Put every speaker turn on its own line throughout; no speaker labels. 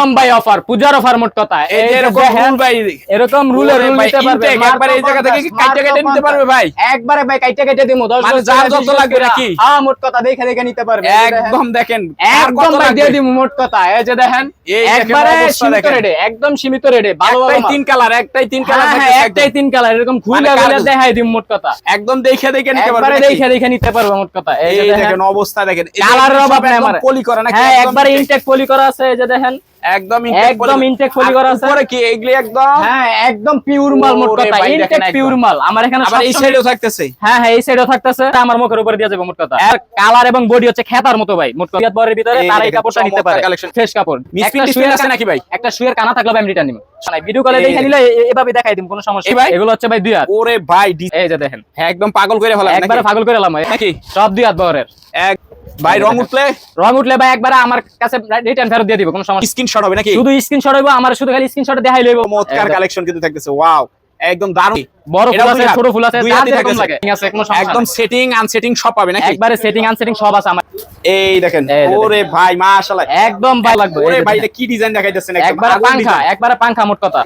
একদম ভাই অফার পূজার অফার মোট কথা।
এরকম রুল
রুলে নিতে পারবে।
একবারে এই জায়গা থেকে কি কাইটে কাইটে নিতে পারবে ভাই?
একবারে ভাই কাইটে কাইটে দিমু 10
মানে যার যত লাগবে নাকি?
হ্যাঁ মোট কথা দেখে দেখে নিতে পারবে।
একদম দেখেন
একদম ভাই দিয়ে দিমু মোট কথা। এই যে দেখেন একবারে সীমিত। রেটে একদম সীমিত রেটে ভালো ভালো
তিন কালার একটাই তিন কালার
হ্যাঁ, হ্যাঁ, একটাই তিন কালার এরকম খুলে
মানে
খুলে দেখাই দিম মোট কথা।
একদম দেখে দেখে নিতে পারবে।
একবারে দেখে দেখে নিতে পারবে মোট কথা। এই দেখেন।
অবস্থা দেখেন।
অভাব নাই
একদম
আমার।
পলি করা নাকি
হ্যাঁ একবারে ইনটেক পলি করা আছে এই যে দেখেন।
একদম
একদম পলি করা আছে।
উপরে কি এগুলি একদম?
হ্যাঁ একদম পিওর মাল মোট কথা। ইনটেক পিওর মাল। আমার এখানে
আবার এই সাইডেও থাকতেছে।
হ্যাঁ হ্যাঁ এই সাইডেও থাকতেছে। আমার মুখের উপরে দিয়ে যাবে মোট কথা। আর কালার এবং বডি হচ্ছে খেতার মতো ভাই মোট কথা। বরের ভিতরে তার এই কাপড়টা নিতে পারে।
collection।
ফ্রেশ কাপড়। একটা
ডিসপ্রিন্ট আছে
কানা-
নাকি ভাই?
একটা শুয়ের কানা থাকলে আমি রিটার্ন নিব। ভিডিও কলে দেখে নিলে এভাবে দেখাই দিম কোনো সমস্যা
ভাই?
এগুলো হচ্ছে ভাই দুই হাত।
ওরে ভাই
এই যে দেখেন।
হ্যাঁ, একদম পাগল করে ফেলা
একবারে পাগল করে এলাম
নাকি?
সব দুই হাত বরের।
এক ভাই রং উঠলে?
রং উঠলে ভাই একবার আমার কাছে রিটার্ন ফেরত দিয়ে দিব কোনো সমস্যা
স্ক্রিনশট হবে নাকি?
শুধু স্ক্রিনশট হইব আমার শুধু খালি স্ক্রিনশট দেখাই লইব।
চমৎকার কালেকশন কিন্তু থাকতেছে ওয়াও একদম দারুণ।
বড় ফুল আছে ছোট ফুল আছে
দুই।
লাগে আছে কোনো সমস্যা
একদম সেটিং আনসেটিং সব পাবে নাকি?
একবারে সেটিং আনসেটিং সব আছে আমার।
এই দেখেন ওরে ভাই মাশাআল্লাহ।
একদম ভালো লাগবে
ওরে ভাই এটা কি ডিজাইন দেখাইতেছেন
একবারে একবারে পাংখা মোট কথা।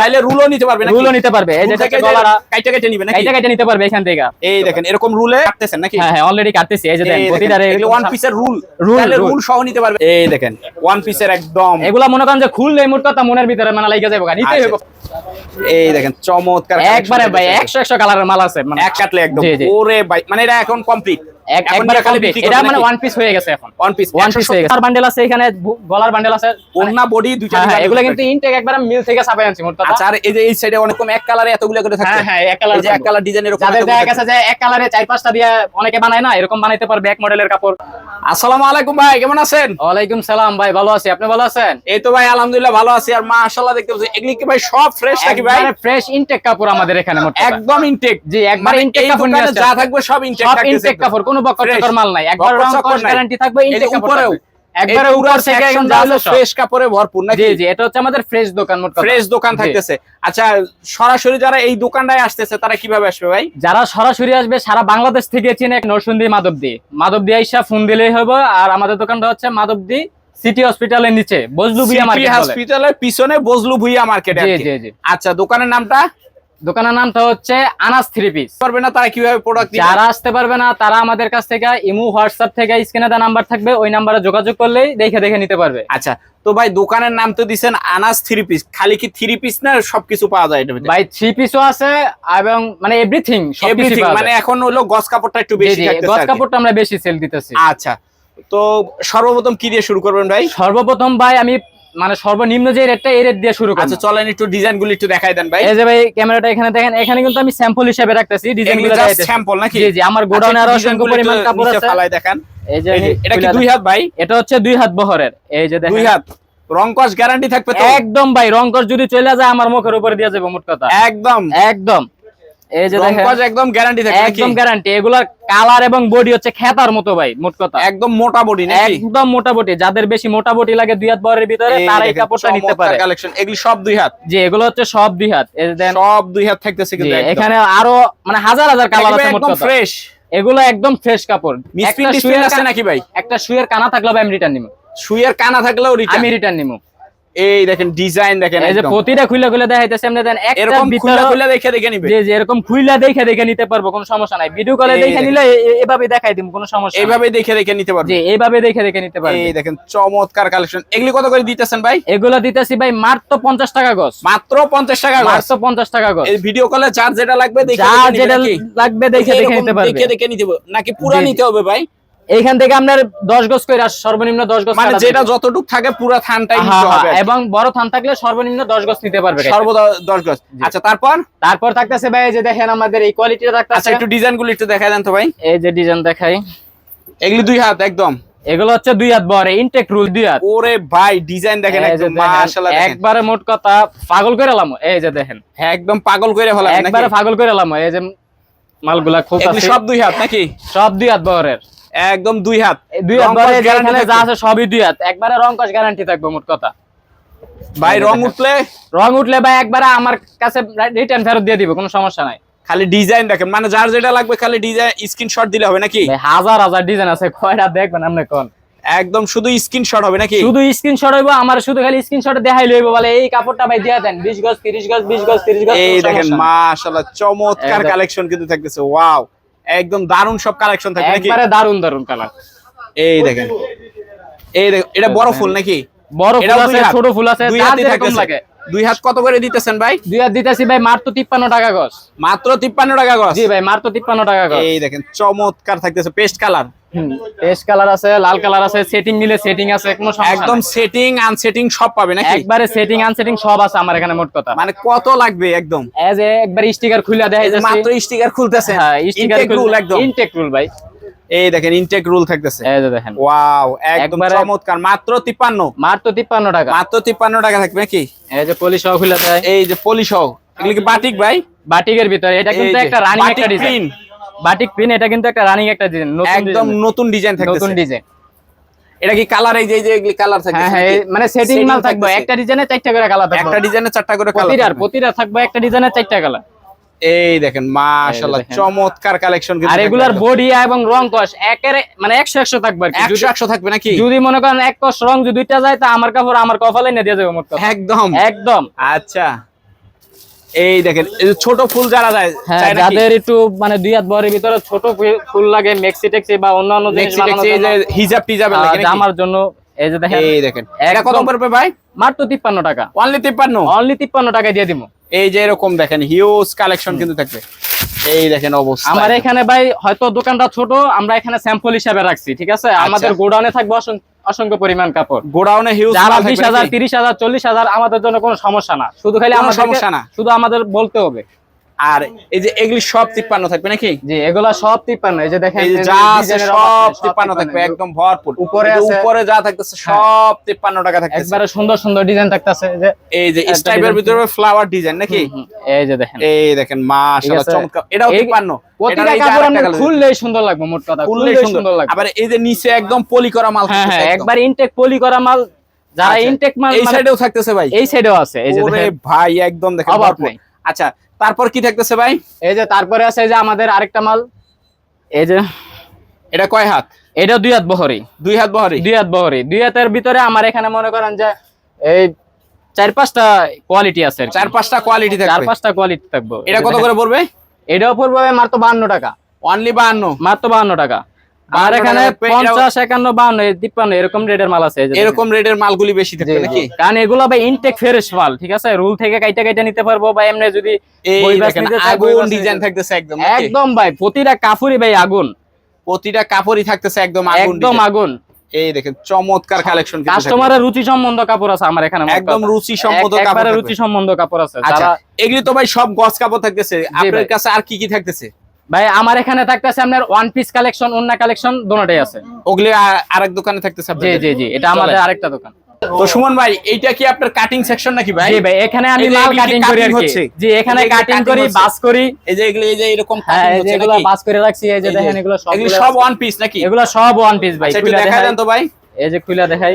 চাইলে রুলও নিতে পারবে নাকি?
রুলও নিতে পারবে। এই যে
থেকে
দেখেন
কাইটা কাইটা নিবে নাকি?
এইটা কেটে নিতে পারবে এখান থেকে।
এই দেখেন এরকম রুলে কাটতেছেন নাকি?
হ্যাঁ হ্যাঁ অলরেডি কাটতেছি। এই যে দেখেন প্রতিটারে
ওয়ান পিসের রুল তাহলে রুল সহ নিতে পারবে। এই দেখেন ওয়ান পিসের একদম।
এগুলা মনে করেন যে খুললে মোট কথা মনের ভিতরে মানে লাইগা যাবে নিতে। হইব।
এই দেখেন চমৎকার
একবারে ভাই 100 100 কালারের মাল আছে মানে
এক কাটলে একদম। ওরে ভাই মানে এটা এখন কমপ্লিট
একবারে খালি এটা মানে ওয়ান পিস হয়ে গেছে এখন।
ওয়ান পিস
ওয়ান পিস হয়ে গেছে। আর বান্ডেল আছে এখানে গলার বান্ডেল আছে
ওন্না বডি দুইটা
হ্যাঁ হ্যাঁ কিন্তু ইনটেক একবারে মিল থেকে ছাপাই আনছি মোট কথা।
আচ্ছা আর এই যে এই সাইডে অনেক কম এক কালারে এতগুলো করে থাকছে।
হ্যাঁ হ্যাঁ এক কালার
যে এক কালার ডিজাইন এরকম
যাদের দেখা গেছে যে এক কালারে চার পাঁচটা দিয়ে অনেকে বানায় না এরকম বানাইতে পারবে এক মডেলের কাপড়।
আসসালামু আলাইকুম ভাই কেমন আছেন?
ওয়ালাইকুম সালাম ভাই ভালো আছি। আপনি ভালো আছেন?
এই তো ভাই আলহামদুলিল্লাহ ভালো আছি। আর মাশাআল্লাহ দেখতে পাচ্ছি এগুলি কি ভাই সব ফ্রেশ নাকি ভাই?
ফ্রেশ ইনটেক কাপড় আমাদের এখানে মোট
একদম ইনটেক
জি একবার
মানে
ইনটেক কাপড়।
যা থাকবে সব ইনটেক
সব ইনটেক কাপড় কোনো বকর
Fresh।
চকর মাল নাই। একবার রং কস গ্যারান্টি থাকবে ইনটেক
উপরেও।
একবারে উপর থেকে
হলো ফ্রেশ কাপড়ে ভরপুর নাকি?
জি জি এটা হচ্ছে আমাদের ফ্রেশ দোকান মোট
ফ্রেশ দোকান থাকতেছে। আচ্ছা সরাসরি যারা এই দোকানটায় আসতেছে তারা কীভাবে আসবে ভাই?
যারা সরাসরি আসবে সারা বাংলাদেশ থেকে চিনে নরসুন্দি মাধবদি। মাধবদি আইসা ফোন দিলেই হবে আর আমাদের দোকানটা হচ্ছে মাধবদি সিটি হসপিটালের নিচে বজলু
সিটি
মার্কেট
হসপিটালের পিছনে বজলু ভুইয়া মার্কেট
জি জি জি।
আচ্ছা দোকানের নামটা?
দোকানের নামটা হচ্ছে আনাস থ্রি পিস
পারবে না তারা কীভাবে প্রোডাক্ট
যারা আসতে পারবে না তারা আমাদের কাছ থেকে ইমু হোয়াটসঅ্যাপ থেকে স্ক্রিনে দেওয়া নাম্বার থাকবে ওই নাম্বারে যোগাযোগ করলেই দেখে দেখে নিতে পারবে।
আচ্ছা তো ভাই দোকানের নাম তো দিছেন আনাস থ্রি পিস খালি কি থ্রি পিস না সবকিছু পাওয়া যায় এটা
ভাই থ্রি পিসও আছে এবং মানে এভরিথিং
এভরিথিং মানে এখন হলো গস কাপড়টা একটু বেশি থাকতেছে
গজ কাপড়টা আমরা বেশি সেল দিতেছি।
আচ্ছা তো সর্বপ্রথম কি দিয়ে শুরু করবেন ভাই?
সর্বপ্রথম ভাই আমি মানে সর্বনিম্ন যে রেটটা এই রেট দিয়ে শুরু
আচ্ছা চলেন একটু ডিজাইনগুলো একটু দেখাই দেন ভাই।
এই যে ভাই ক্যামেরাটা এখানে দেখেন এখানে কিন্তু আমি স্যাম্পল হিসেবে রাখতেছি ডিজাইনগুলো।
স্যাম্পল নাকি?
জি জি আমার গোডাউনে আরও
আচ্ছা,
অসংখ্য পরিমাণ কাপড় আছে।
ফালায় দেখান।
এই যে
এটা কি দুই হাত ভাই?
এটা হচ্ছে দুই হাত বহরের। এই যে দেখেন।
দুই হাত। রং কস গ্যারান্টি থাকবে তো?
একদম ভাই রংকশ যদি চলে যায় আমার মুখের উপরে দিয়ে যাবে মোট কথা।
একদম।
একদম। এই যে দেখেন
একদম গ্যারান্টি থাকবে
একদম গ্যারান্টি এগুলার কালার এবং বডি হচ্ছে খেতার মতো ভাই মোট কথা।
একদম মোটা বডি নাকি?
একদম মোটামুটি যাদের বেশি মোটামুটি লাগে দুই হাত বহরের ভিতরে তারা এই কাপড়টা নিতে পারে।
কালেকশন এগুলি সব দুই হাত?
এগুলো হচ্ছে সব দুই হাত।
সব দুই হাত থাকতেছে কিন্তু
এখানে আরও মানে হাজার হাজার কালার আছে মোট কথা।
ফ্রেশ
এগুলো একদম ফ্রেশ কাপড়।
মিসপ্রিন্ট
শুয়ের
আছে নাকি ভাই?
একটা শুয়ের কানা থাকলে ভাই আমি রিটার্ন নিব।
সুইয়ের কানা থাকলেও
আমি রিটার্ন নিব।
এই দেখেন ডিজাইন দেখেন
এই যে প্রতিটা খুলে খুলে দেখাইতেছে আমরা দেন একটা
এরকম
ভিতরে
দেখে দেখে নিবে।
যে যে এরকম খুইলা দেখে দেখে নিতে পারব কোনো সমস্যা নাই। ভিডিও কলে দেখে নিলে এভাবে দেখাই দিব কোনো সমস্যা
এইভাবে দেখে দেখে নিতে পারবে।
যে এইভাবে দেখে দেখে নিতে পারবে।
এই দেখেন চমৎকার কালেকশন এগুলি কত করে দিতেছেন ভাই?
এগুলো দিতেছি ভাই মাত্র পঞ্চাশ টাকা গজ।
মাত্র পঞ্চাশ টাকা গজ।
মাত্র পঞ্চাশ টাকা গজ।
এই ভিডিও কলে চার্জ যেটা লাগবে দেখে
যেটা
নাকি?
লাগবে দেখে দেখে নিতে পারবে।
দেখে দেখে নিতে নাকি পুরা
জি, জি।
নিতে হবে ভাই?
এইখান থেকে আপনার দশ গজ করে সর্বনিম্ন দশ গজ
মানে যেটা। যতটুক থাকে পুরা থানটাই
হ্যাঁ,
নিতে হবে
হ্যাঁ, এবং বড় থান থাকলে সর্বনিম্ন দশ গজ নিতে পারবে।
সর্বদা দশ গজ। আচ্ছা তারপর?
তারপর থাকতেছে ভাই এই যে দেখেন আমাদের এই কোয়ালিটিটা
আচ্ছা একটু ডিজাইনগুলো একটু দেখা দেন তো ভাই।
এই যে ডিজাইন দেখাই।
এগুলি দুই হাত একদম।
এগুলো হচ্ছে দুই হাত বড় ইনটেক রুল দুই হাত।
ওরে ভাই ডিজাইন দেখেন একদম মাশাআল্লাহ দেখেন।
একবারে মোট কথা পাগল করে এলাম এই যে দেখেন।
হ্যাঁ একদম পাগল করে ফেলা
একবারে পাগল করে এলাম এই যে মালগুলা খুব
সব দুই হাত নাকি?
সব দুই হাত বহরের
একদম দুই হাত।
দুই হাত যেখানে যা আছে সবই দুই হাত। একবারে রং কস গ্যারান্টি থাকবে মোট কথা।
ভাই রং উঠলে?
রং উঠলে ভাই একবারে আমার কাছে রিটার্ন ফেরত দিয়ে দিব কোনো সমস্যা নাই।
খালি ডিজাইন দেখেন মানে যার যেটা লাগবে খালি ডিজাইন স্ক্রিনশট দিলে হবে নাকি?
হাজার হাজার ডিজাইন আছে কয়টা দেখবেন আপনি কোন?
একদম শুধু স্ক্রিনশট হবে নাকি?
শুধু স্ক্রিনশট হইবো আমার শুধু খালি স্ক্রিনশট দেখাই লইব বলে এই কাপড়টা ভাই দিয়া দেন 20 গজ 30 গজ 20 গজ 30 গজ
এই দেখেন মাশাআল্লাহ চমৎকার কালেকশন কিন্তু থাকতেছে ওয়াও একদম দারুণ সব কালেকশন থাকে নাকি?
একবারে দারুণ দারুণ কালার
এই দেখেন। এই দেখো এটা বড় ফুল নাকি?
বড় ফুল আছে ছোট ফুল আছে
দুই
হাতে
থাকে
লাগে।
দুই হাত কত করে দিতেছেন ভাই?
দুই হাত দিতেছি ভাই মাত্র 53 টাকা গজ।
মাত্র তিপ্পান্ন টাকা গজ?
জি ভাই মাত্র 53 টাকা গজ।
এই দেখেন চমৎকার থাকতেছে পেস্ট কালার।
পেস্ট কালার আছে লাল কালার আছে সেটিং নিলে সেটিং আছে কোনো সমস্যা
একদম। সেটিং আনসেটিং সব পাবে নাকি?
একবারে সেটিং আনসেটিং সব আছে আমার এখানে মোট কথা।
মানে কত লাগবে একদম?
এজ একবার স্টিকার খুলে দেয়
মাত্র স্টিকার খুলতেছে
হ্যাঁ স্টিকার
একদম।
ইনটেক রুল ভাই।
এই দেখেন ইনটেক রুল থাকতেছে।
এই যে দেখেন।
ওয়াও একদম চমৎকার। মাত্র 53
মাত্র 53 টাকা।
মাত্র 53 টাকা থাকবে নাকি?
এই যে পলি সহ খুলে দেয়।
এই যে পলিশ হোক এগুলো কি বাটিক ভাই?
বাটিকের ভিতরে। এটা কিন্তু একটা রানিং একটা ডিজাইন বাটিক প্রিন্ট এটা কিন্তু একটা রানিং একটা ডিজাইন নতুন
একদম নতুন ডিজাইন থাকতেছে।
নতুন ডিজাইন
এটা কি কালার এই যে এই যে এগুলি কালার থাকবে
হ্যাঁ হ্যাঁ মানে সেটিং মাল থাকবে। একটা ডিজাইনে চারটা করে কালার থাকবে।
একটা ডিজাইনে চারটা করে কালার
প্রতিটার প্রতিটা থাকবে একটা ডিজাইনে চারটা কালার
এই দেখেন মাশাআল্লাহ চমৎকার কালেকশন কিন্তু
আর এগুলার বডি এবং রং কস একের মানে 100 100 থাকবে আর কি।
100 100 থাকবে নাকি?
যদি মনে করেন এক কস রং যদি দুইটা যায় তা আমার কাপড় আমার কপালে নিয়ে দিয়ে যাবে মোটকথা
একদম।
একদম।
আচ্ছা। এই দেখেন এই ছোট ফুল যারা যায়
হ্যাঁ যাদের একটু মানে দুই হাত বরের ভিতরে ছোট ফুল লাগে মেক্সি টেক্সি বা অন্যান্য জিনিস
হিজাব টিজাবের
আহ,
লাগে নাকি?
জামার জন্য এই যে দেখেন
এই দেখেন। এটা কত পড়বে ভাই?
মাত্র 53 টাকা।
অনলি 53
অনলি 53 টাকা দিয়ে দিব।
এই যে এরকম দেখেন হিউজ কালেকশন কিন্তু থাকবে। এই দেখেন অবশ্যই
আমার এখানে ভাই হয়তো দোকানটা ছোট আমরা এখানে স্যাম্পল হিসাবে রাখছি ঠিক আছে?
আচ্ছা।
আমাদের গোডাউনে থাকবে অসং- অসংখ্য পরিমাণ কাপড়।
গোডাউনে হিউজ
যারা বিশ হাজার তিরিশ হাজার চল্লিশ হাজার আমাদের জন্য কোনো সমস্যা না। শুধু খালি আমাদের
সমস্যা না।
শুধু আমাদের বলতে হবে।
আর এই যে এগুলি সব 53 থাকবে নাকি
যে এগুলা সব তিপ্পান্ন এই যে দেখেন
এই যে আছে সব 53 থাকবে একদম ভরপুর
উপরে
উপরে যা থাকতেছে সব 53 টাকা থাকতেছে
একবারে সুন্দর সুন্দর ডিজাইন থাকতেছে যে
এই যে স্টাইপের ভিতরে ফ্লাওয়ার ডিজাইন নাকি
এই যে দেখেন
এই দেখেন মাশাআল্লাহ চমৎকার এটাও
এই-
53
প্রতিটা
এটার এই যে
কাপড়
আরেকটা
খুললেই সুন্দর লাগবে মোট কথা
খুললেই
খুললেই
সুন্দর
সুন্দর লাগবে
আবার এই যে নিচে একদম পলি করা মাল
হ্যাঁ
থাকতেছে
হ্যাঁ একবার ইনটেক পলি করা মাল যারা
আচ্ছা,
ইনটেক মাল
এই
মানে-
সাইডেও থাকতেছে ভাই
এই সাইডেও আছে এই যে
ভাই একদম দেখেন
অভাব
আচ্ছা তারপর কি থাকতেছে ভাই?
এই যে তারপরে আছে যে আমাদের আরেকটা মাল। এই যে
এটা কয় হাত?
এটা দুই হাত বহরি।
দুই হাত বহরি?
দুই হাত বহরি। দুই হাতের ভিতরে আমার এখানে মনে করেন যে এই চার পাঁচটা কোয়ালিটি আছে
চার পাঁচটা কোয়ালিটি থাকবে।
চার পাঁচটা কোয়ালিটি থাকবে।
এটা কত করে পড়বে?
এটাও পড়বে মাত্র বাহান্ন টাকা।
অনলি 52
মাত্র বাহান্ন টাকা। আর এখানে
টাকা পে-
পঞ্চাশ একান্ন বাহান্ন এই তিপ্পান্ন এরকম রেটের মাল আছে।
এরকম রেটের মালগুলি বেশি
জি।
নাকি?
কারণ এগুলো ভাই ইনটেক ফ্রেশ মাল ঠিক আছে? রুল থেকে কাইটা কাইটা নিতে পারব বা এমনি যদি
আগুন ডিজাইন থাকতেছে একদম
একদম ভাই প্রতিটা কাপড়ই ভাই আগুন।
প্রতিটা কাপড়ই থাকতেছে একদম আগুন
একদম আগুন।
এই দেখেন চমৎকার কালেকশন
কাস্টমারের রুচি সম্বন্ধ কাপড় আছে আমার এখানে
একদম রুচি
সম্বন্ধ
কাপড়
রুচি সম্বন্ধ কাপড় আছে।
আচ্ছা
যারা
এগুলি তো ভাই সব গস কাপড় থাকতেছে। আপনার কাছে আর কি কি থাকতেছে?
ভাই আমার এখানে থাকতেছে আপনার ওয়ান পিস কালেকশন অন্য কালেকশন দোনোটাই আছে।
ওগুলি আরেক দোকানে থাকতেছে
জি জি জি এটা আমাদের আরেকটা দোকান।
তো সুমন ভাই এইটা কি আপনার কাটিং সেকশন নাকি ভাই?
জি ভাই এখানে আমি মাল কাটিং করি আর কি। জি এখানে কাটিং করি বাস করি।
এই যে এগুলি এই যে এরকম
হ্যাঁ
কাটিং
এই যে
হচ্ছে
এগুলো বাস করে রাখছি এই যে দেখেন এগুলো সব
এগুলি সব ওয়ান পিস নাকি?
এগুলো সব ওয়ান পিস ভাই
আচ্ছা একটু দেখা
দেখাই।
দেন তো ভাই।
এই যে খুলে দেখাই।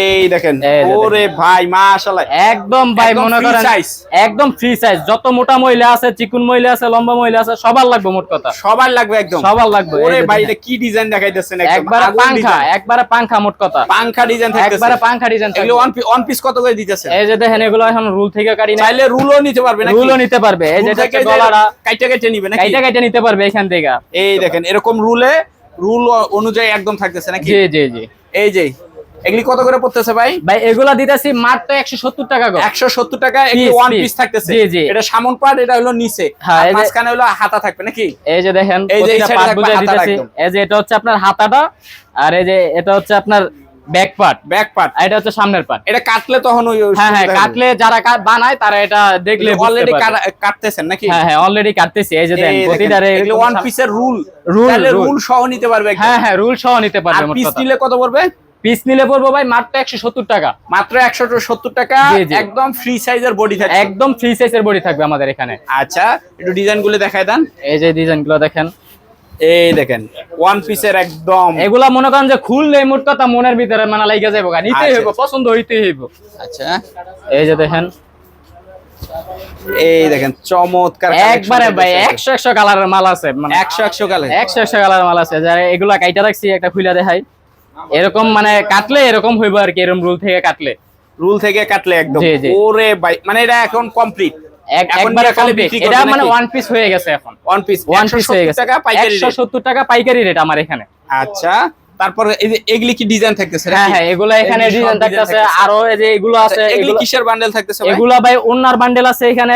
এই দেখেন ওরে ভাই মাশাআল্লাহ।
একদম ভাই মনে করেন একদম ফ্রি সাইজ যত মোটা মহিলা আছে চিকুন মহিলা আছে লম্বা মহিলা আছে সবার লাগবে মোট কথা।
সবার লাগবে একদম।
সবার লাগবে।
ওরে ভাই এটা কি ডিজাইন দেখাইতেছেন
একবারে একবারে পাংখা মোট কথা।
পাংখা ডিজাইন থাকতেছে।
একবারে পাংখা ডিজাইন
এগুলো ওয়ান পিস ওয়ান পিস কত করে দিতেছে
এই যে দেখেন এগুলো এখন রুল থেকে কাটি না
চাইলে রুলও নিতে পারবে নাকি?
রুলও নিতে পারবে। এই যে
থেকে
গলাটা
কাইটা কাইটা নিবে
কাইটা কাইটা নিতে পারবে এখান থেকে।
এই দেখেন এরকম রুলে রুল অনুযায়ী একদম থাকতেছে নাকি?
জি জি জি।
এই যে এগুলি কত করে পড়তেছে ভাই?
ভাই এগুলা দিতেছি মাত্র একশো সত্তর টাকা করে।
একশো সত্তর টাকা একটি ওয়ান পিস থাকতেছে।
জি, জি।
এটা সামন পার্ট এটা হলো নিচে।
হ্যাঁ,
আর মাঝখানে হলো হাতা থাকবে নাকি?
এই যে দেখেন
এই যে এই
দিতেছি। যে এটা হচ্ছে আপনার হাতাটা আর এই যে এটা হচ্ছে আপনার ব্যাক পার্ট।
Back part.
এটা হচ্ছে সামনের পার্ট।
এটা কাটলে তখন ওই
হ্যাঁ হ্যাঁ কাটলে যারা বানায় তারা এটা দেখলে
অলরেডি কাটতেছেন নাকি?
হ্যাঁ হ্যাঁ অলরেডি কাটতেছি। এই যে দেন প্রতিটারে
এগুলো ওয়ান পিসের রুল তাহলে রুল সহ নিতে পারবে
হ্যাঁ হ্যাঁ রুল সহ নিতে পারবে মোট
পিস নিলে কত পড়বে?
পিস নিলে পড়ব ভাই মাত্র একশো সত্তর টাকা।
মাত্র একশো সত্তর টাকা। একদম ফ্রি সাইজের বডি থাকবে।
একদম ফ্রি সাইজের বডি থাকবে আমাদের এখানে।
আচ্ছা একটু ডিজাইনগুলো দেখায় দেন।
এই যে ডিজাইনগুলো দেখেন।
এই দেখেন ওয়ান পিসের একদম।
এগুলা মনে করেন যে খুললে মোট কথা মনের ভিতরে মানে লাইগা যাব গা নিতেই
আচ্ছা।
হইব পছন্দ হইতেই হইব।
আচ্ছা।
এই যে দেখেন।
এই দেখেন চমৎকার
একবারে ভাই একশো একশো কালারের মাল আছে মানে
একশো একশো কালে
একশো একশো কালারের মাল আছে। যারা এগুলা কাইটা রাখছি একটা খুলে দেখাই। এরকম মানে কাটলে এরকম হইব আর কি এরকম রুল থেকে কাটলে।
রুল থেকে কাটলে একদম। ওরে ভাই মানে এটা এখন কমপ্লিট
এক- একবারে complete। এটা মানে ওয়ান পিস হয়ে গেছে এখন।
ওয়ান পিস
ওয়ান পিস হয়ে গেছে।
টাকা পাইকারি
একশো
rate।
সত্তর টাকা পাইকারি রেট আমার এখানে।
আচ্ছা। তারপর এই যে এগুলি কি ডিজাইন থাকতেছে
হ্যাঁ হ্যাঁ এগুলো এখানে ডিজাইন থাকতেছে। আরও এই যে এগুলো
আচ্ছা,
আছে
এগুলি কিসের বান্ডেল থাকতেছে?
এগুলা ভাই ওন্নার বান্ডেল আছে এখানে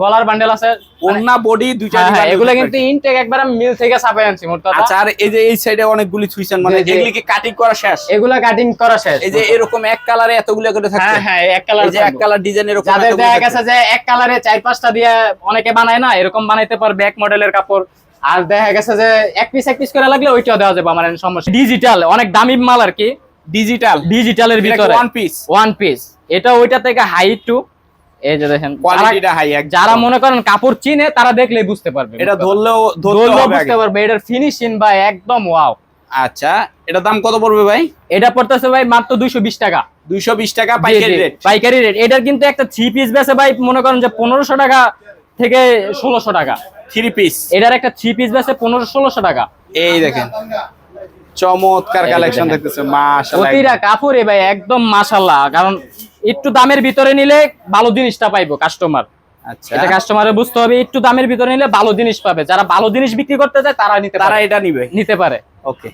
গলার বান্ডেল আছে।
ওন্না বডি দুইটা
হ্যাঁ হ্যাঁ এগুলো কিন্তু ইনটেক একবার মিল থেকে ছাপাই আনছি মোট কথা।
আচ্ছা আর এই যে এই সাইডে অনেকগুলি থুইছেন মানে। এগুলি কি কাটিং করা শেষ?
এগুলা কাটিং করা শেষ
এই যে এরকম এক কালারে এতগুলো করে থাকবে
হ্যাঁ হ্যাঁ এক কালার
যে এক কালার ডিজাইন এরকম
যাদের দেখা গেছে যে এক কালারে চার পাঁচটা দিয়ে অনেকে বানায় না এরকম বানাইতে পারবে এক মডেলের কাপড়। আর দেখা গেছে যে এক পিস এক পিস করে লাগলে ওইটাও দেওয়া যাবে আমার সমস্যা। ডিজিটাল অনেক দামি মাল আর কি।
ডিজিটাল
ডিজিটালের ভিতরে।
ওয়ান পিস
ওয়ান পিস এটা ওইটা থেকে হাই টু এই যে দেখেন যারা-
কোয়ালিটিটা হাই এক
যারা মনে করেন কাপড় চিনে তারা দেখলেই বুঝতে পারবে।
এটা ধরলেও ধরলেও
বুঝতে। পারবে। এটার ফিনিশিং বা একদম ওয়াও
আচ্ছা এটা দাম কত পড়বে ভাই?
এটা পড়তেছে ভাই মাত্র দুইশো বিশ টাকা।
220 টাকা পাইকারি রেট
পাইকারি রেট এটার কিন্তু একটা থ্রি পিস বেছে ভাই মনে করেন যে পনেরোশো টাকা থেকে ষোলোশো টাকা।
থ্রি পিস
এটার একটা থ্রি পিস বেছে পনেরো ষোলোশো টাকা।
এই দেখেন চমৎকার কালেকশন দেখতেছে মাশাআল্লাহ
প্রতিটা কাপড়ে ভাই একদম মাশাল্লাহ কারণ একটু দামের ভিতরে নিলে ভালো জিনিসটা পাইবো কাস্টমার
আচ্ছা।
এটা কাস্টমারের বুঝতে হবে একটু দামের ভিতরে নিলে ভালো জিনিস পাবে। যারা ভালো জিনিস বিক্রি করতে চায় তারা নিতে তারা
এটা নিবে।
নিতে পারে।
ওকে